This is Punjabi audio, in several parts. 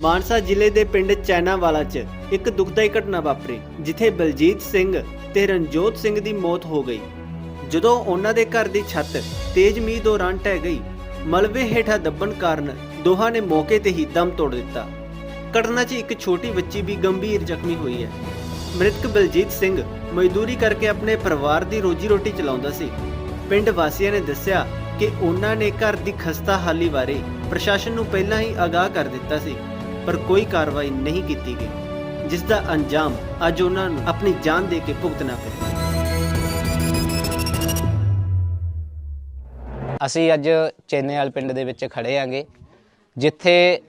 ਮਾਨਸਾ ਜ਼ਿਲ੍ਹੇ ਦੇ ਪਿੰਡ ਚੈਨਾਵਾਲਾ 'ਚ ਇੱਕ ਦੁਖਦਾਈ ਘਟਨਾ ਵਾਪਰੀ, ਜਿੱਥੇ ਬਲਜੀਤ ਸਿੰਘ ਤੇ ਰਣਜੋਤ ਸਿੰਘ ਦੀ ਮੌਤ ਹੋ ਗਈ। ਜਦੋਂ ਉਹਨਾਂ ਦੇ ਘਰ ਦੀ ਛੱਤ ਤੇਜ਼ ਮੀਂਹ ਦੌਰਾਨ ਢਹਿ ਗਈ, ਮਲਬੇ ਹੇਠਾਂ ਦੱਬਣ ਕਾਰਨ ਦੋਹਾਂ ਨੇ ਮੌਕੇ ਤੇ ਹੀ ਦਮ ਤੋੜ ਦਿੱਤਾ। ਘਟਨਾ 'ਚ ਇੱਕ ਛੋਟੀ ਬੱਚੀ ਵੀ ਗੰਭੀਰ ਜ਼ਖਮੀ ਹੋਈ ਹੈ। ਮ੍ਰਿਤਕ ਬਲਜੀਤ ਸਿੰਘ ਮਜ਼ਦੂਰੀ ਕਰਕੇ ਆਪਣੇ ਪਰਿਵਾਰ ਦੀ ਰੋਜੀ ਰੋਟੀ ਚਲਾਉਂਦਾ ਸੀ। ਪਿੰਡ ਵਾਸੀਆਂ ਨੇ ਦੱਸਿਆ ਕਿ ਉਹਨਾਂ ਨੇ ਘਰ ਦੀ ਖਸਤਾ ਹਾਲੀ ਬਾਰੇ ਪ੍ਰਸ਼ਾਸਨ ਨੂੰ ਪਹਿਲਾਂ ਹੀ ਆਗਾਹ ਕਰ ਦਿੱਤਾ ਸੀ। ਪਰ ਕੋਈ ਕਾਰਵਾਈ ਨਹੀਂ ਕੀਤੀ ਗਈ ਜਿਸ ਦਾ ਅੰਜਾਮ ਅੱਜ ਉਹਨਾਂ ਨੂੰ ਆਪਣੀ ਜਾਨ ਦੇ ਕੇ ਭੁਗਤਣਾ ਪਿਆ। ਅਸੀਂ ਅੱਜ ਚੇਨੇਵਾਲ ਪਿੰਡ ਦੇ ਵਿੱਚ ਖੜੇ ਆਂਗੇ, ਜਿੱਥੇ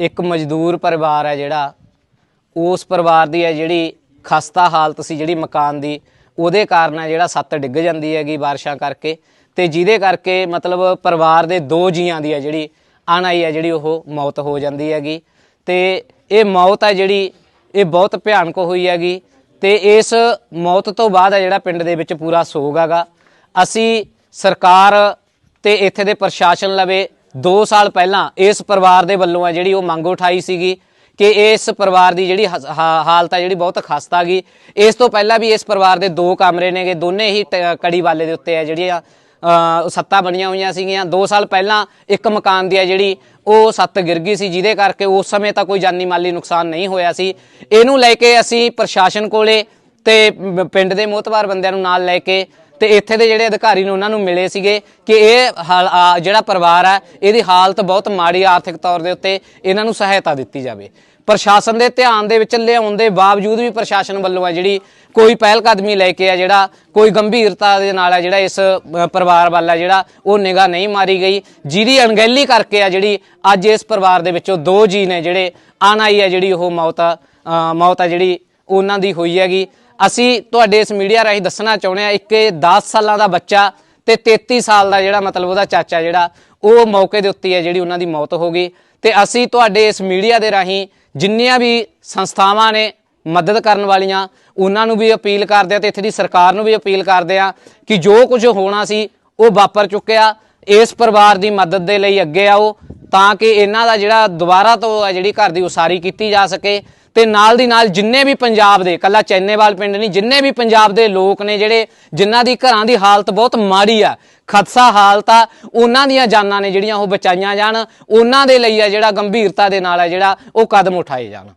ਇੱਕ ਮਜ਼ਦੂਰ ਪਰਿਵਾਰ ਹੈ ਜਿਹੜਾ, ਉਸ ਪਰਿਵਾਰ ਦੀ ਹੈ ਜਿਹੜੀ ਖਸਤਾ ਹਾਲਤ ਸੀ, ਜਿਹੜੀ ਮਕਾਨ ਦੀ, ਉਹਦੇ ਕਾਰਨ ਹੈ ਜਿਹੜਾ ਸੱਤ ਡਿੱਗ ਜਾਂਦੀ ਹੈਗੀ ਬਾਰਿਸ਼ਾਂ ਕਰਕੇ ਤੇ ਜਿਹਦੇ ਕਰਕੇ ਮਤਲਬ ਪਰਿਵਾਰ ਦੇ ਦੋ ਜੀਆਂ ਦੀ ਹੈ ਜਿਹੜੀ ਅਣਾਈ ਹੈ ਜਿਹੜੀ ਉਹ ਮੌਤ ਹੋ ਜਾਂਦੀ ਹੈਗੀ। ਤੇ ਇਹ ਮੌਤ ਹੈ ਜਿਹੜੀ, ਇਹ ਬਹੁਤ ਭਿਆਨਕ ਹੋਈ ਹੈਗੀ। ਤੇ ਇਸ ਮੌਤ ਤੋਂ ਬਾਅਦ ਹੈ ਜਿਹੜਾ ਪਿੰਡ ਦੇ ਵਿੱਚ ਪੂਰਾ ਸੋਗ ਹੈਗਾ। ਅਸੀਂ ਸਰਕਾਰ ਤੇ ਇੱਥੇ ਦੇ ਪ੍ਰਸ਼ਾਸਨ ਲਵੇ 2 ਸਾਲ ਪਹਿਲਾਂ ਇਸ ਪਰਿਵਾਰ ਦੇ ਵੱਲੋਂ ਆ ਜਿਹੜੀ ਉਹ ਮੰਗ ਉਠਾਈ ਸੀਗੀ ਕਿ ਇਸ ਪਰਿਵਾਰ ਦੀ ਜਿਹੜੀ ਹਸ- ਹਾਲਤ ਹੈ ਜਿਹੜੀ ਬਹੁਤ ਖਸਤਾ ਗਈ ਇਸ ਤੋਂ ਪਹਿਲਾਂ ਵੀ ਇਸ ਪਰਿਵਾਰ ਦੇ ਦੋ ਕਮਰੇ ਨੇਗੇ, ਦੋਨੇ ਹੀ ਟ- ਕੜੀ ਵਾਲੇ ਦੇ ਉੱਤੇ ਆ ਜਿਹੜੀਆਂ ਸੱਤਾ ਬਣੀਆਂ ਹੋਈਆਂ ਸੀਗੀਆਂ। 2 ਸਾਲ ਪਹਿਲਾਂ ਇੱਕ ਮਕਾਨ ਦੀ ਆ ਜਿਹੜੀ, ਉਹ ਸੱਤ ਗਿਰ ਗਈ ਸੀ, ਜਿਹਦੇ ਕਰਕੇ ਉਸ ਸਮੇਂ ਤਾਂ ਕੋਈ ਜਾਨੀ ਮਾਲੀ ਨੁਕਸਾਨ ਨਹੀਂ ਹੋਇਆ ਸੀ। ਇਹਨੂੰ ਲੈ ਕੇ ਅਸੀਂ ਪ੍ਰਸ਼ਾਸਨ ਕੋਲੇ ਤੇ ਪਿੰਡ ਦੇ ਮੋਤਬਾਰ ਬੰਦਿਆਂ ਨੂੰ ਨਾਲ ਲੈ ਕੇ ਤੇ ਇੱਥੇ ਦੇ ਜਿਹੜੇ ਅਧਿਕਾਰੀ ਨੇ ਉਹਨਾਂ ਨੂੰ ਮਿਲੇ ਸੀਗੇ ਕਿ ਇਹ ਹਾਲ- ਜਿਹੜਾ ਪਰਿਵਾਰ ਹੈ ਇਹਦੀ ਹਾਲਤ ਬਹੁਤ ਮਾੜੀ ਆਰਥਿਕ ਤੌਰ ਦੇ ਉੱਤੇ ਇਹਨਾਂ ਨੂੰ ਸਹਾਇਤਾ ਦਿੱਤੀ ਜਾਵੇ। ਪ੍ਰਸ਼ਾਸਨ ਦੇ ਧਿਆਨ ਦੇ ਵਿੱਚ ਲਿਆਉਣ ਦੇ ਬਾਵਜੂਦ ਵੀ ਪ੍ਰਸ਼ਾਸਨ ਵੱਲੋਂ ਆ ਜਿਹੜੀ ਕੋਈ ਪਹਿਲ ਕਦਮੀ ਲੈ ਕੇ ਆ ਜਿਹੜਾ ਕੋਈ ਗੰਭੀਰਤਾ ਦੇ ਨਾਲ ਆ ਜਿਹੜਾ ਇਸ ਪਰਿਵਾਰ ਵੱਲ ਆ ਜਿਹੜਾ ਉਹ ਨਿਗਾਹ ਨਹੀਂ ਮਾਰੀ ਗਈ ਜਿਹਦੀ ਅਣਗਹਿਲੀ ਕਰਕੇ ਆ ਜਿਹੜੀ ਅੱਜ ਇਸ ਪਰਿਵਾਰ ਦੇ ਵਿੱਚੋਂ ਦੋ ਜੀ ਨੇ ਜਿਹੜੇ ਆਨਾਈ ਆ ਜਿਹੜੀ ਉਹ ਮੌਤ ਆ, ਮੌਤ ਆ ਜਿਹੜੀ ਉਹਨਾਂ ਦੀ ਹੋਈ ਹੈਗੀ। ਅਸੀਂ ਤੁਹਾਡੇ ਇਸ ਮੀਡੀਆ ਰਾਹੀਂ ਦੱਸਣਾ ਚਾਹੁੰਦੇ ਆ ਇੱਕ 10 ਸਾਲਾਂ ਦਾ ਬੱਚਾ ਤੇ 33 ਸਾਲ ਦਾ ਜਿਹੜਾ ਮਤਲਬ ਉਹਦਾ ਚਾਚਾ ਜਿਹੜਾ, ਉਹ ਮੌਕੇ ਦੇ ਉੱਤੇ ਹੈ ਜਿਹੜੀ ਉਹਨਾਂ ਦੀ ਮੌਤ ਹੋ ਗਈ। ਤੇ ਅਸੀਂ ਤੁਹਾਡੇ ਇਸ ਮੀਡੀਆ ਦੇ ਰਾਹੀਂ ਜਿੰਨੀਆਂ ਵੀ ਸੰਸਥਾਵਾਂ ਨੇ ਮਦਦ ਕਰਨ ਵਾਲੀਆਂ, ਉਹਨਾਂ ਨੂੰ ਵੀ ਅਪੀਲ ਕਰਦੇ ਆ ਤੇ ਇੱਥੇ ਦੀ ਸਰਕਾਰ ਨੂੰ ਵੀ ਅਪੀਲ ਕਰਦੇ ਆ ਕਿ ਜੋ ਕੁਝ ਹੋਣਾ ਸੀ, ਉਹ ਵਾਪਰ ਚੁੱਕਿਆ। ਇਸ ਪਰਿਵਾਰ ਦੀ ਮਦਦ ਦੇ ਲਈ ਅੱਗੇ ਆਓ। ਤਾਂ ਕਿ ਇਹਨਾਂ ਦਾ ਜਿਹੜਾ ਦੁਬਾਰਾ ਤੋਂ ਆ ਜਿਹੜੀ ਘਰ ਦੀ ਉਸਾਰੀ ਕੀਤੀ ਜਾ ਸਕੇ ਤੇ ਨਾਲ ਦੀ ਨਾਲ ਜਿੰਨੇ ਵੀ ਪੰਜਾਬ ਦੇ, ਕੱਲਾ ਚੈਨੇਵਾਲ ਪਿੰਡ ਨਹੀਂ, ਜਿੰਨੇ ਵੀ ਪੰਜਾਬ ਦੇ ਲੋਕ ਨੇ ਜਿਹੜੇ, ਜਿਨ੍ਹਾਂ ਦੀ ਘਰਾਂ ਦੀ ਹਾਲਤ ਬਹੁਤ ਮਾੜੀ ਆ, ਖਦਸਾ ਹਾਲਤ ਆ, ਉਹਨਾਂ ਦੀਆਂ ਜਾਨਾਂ ਨੇ ਜਿਹੜੀਆਂ ਉਹ ਬਚਾਈਆਂ ਜਾਣ, ਉਹਨਾਂ ਦੇ ਲਈ ਆ ਜਿਹੜਾ ਗੰਭੀਰਤਾ ਦੇ ਨਾਲ ਆ ਜਿਹੜਾ ਉਹ ਕਦਮ ਉਠਾਏ ਜਾਣ।